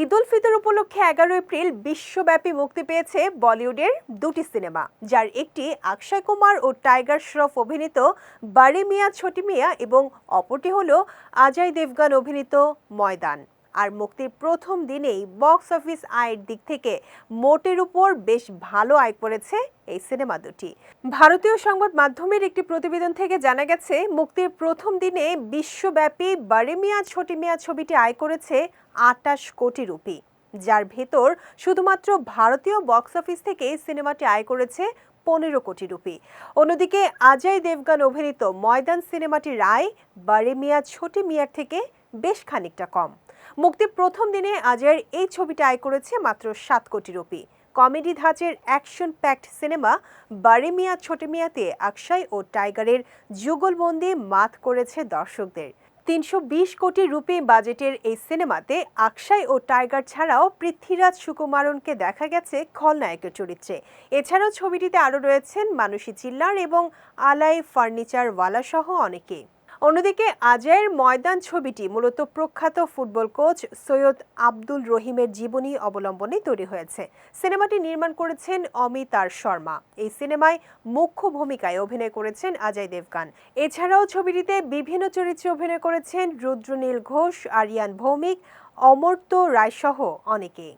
ঈদ উল ফিতর উপলক্ষে এগারো এপ্রিল বিশ্বব্যাপী মুক্তি পেয়েছে বলিউডের দুটি সিনেমা, যার একটি অক্ষয় কুমার ও টাইগার শ্রফ অভিনীত বাড়ি মিয়া, ছোটি মিয়া এবং অপরটি হল অজয় দেবগান অভিনীত ময়দান। আর মুক্তির প্রথম দিনেই বক্স অফিস আয়ের দিক থেকে মোটের উপর বেশ ভালো আয় করেছে এই সিনেমা দুটি। ভারতীয় সংবাদ মাধ্যমের একটি প্রতিবেদন থেকে জানা গেছে, মুক্তির প্রথম দিনে বিশ্বব্যাপী বারেমিয়া মিয়া ছোটি মিয়া ছবিটি আয় করেছে আটাশ কোটি রুপি। যার ভেতর শুধুমাত্র ভারতীয় বক্স অফিস থেকে সিনেমাটি আয় করেছে পনেরো কোটি রুপি। অন্যদিকে অজয় দেবগান অভিনীত ময়দান সিনেমাটির রায় বাড়ি মিয়া, ছোটি মিয়ার থেকে বেশ খানিকটা কম। মুক্তির প্রথম দিনে আজয়ের এই ছবিটা আয় করেছে মাত্র সাত কোটি রুপি। কমেডি ধাঁচের action packed cinema Bade Miyan, Chhote মিয়াতে অক্ষয় ও টাইগারের যুগলবন্দি মাত করেছে দর্শকদের। তিনশো বিশ কোটি রুপি বাজেটের এই সিনেমাতে আকশাই ও টাইগার ছাড়াও পৃথ্বীরাজ সুকুমারনকে দেখা গেছে খলনায়কের চরিত্রে। এছাড়াও ছবিটিতে আরও রয়েছেন মানুষী চিল্লার এবং আলাই ফার্নিচার ওয়ালা সহ অনেকে অন্যদিকে আজয়ের ময়দান ছবিটি মূলত প্রখ্যাত ফুটবল কোচ সৈয়দ আব্দুল রহিমের জীবনী অবলম্বনে তৈরি হয়েছে। সিনেমাটি নির্মাণ করেছেন অমিতার শর্মা। এই সিনেমায় মুখ্য ভূমিকায় অভিনয় করেছেন অজয় দেবগান। এছাড়াও ছবিটিতে বিভিন্ন চরিত্রে অভিনয় করেছেন রুদ্রনীল ঘোষ, আরিয়ান ভৌমিক, অমর্ত্য রায়সহ অনেকে।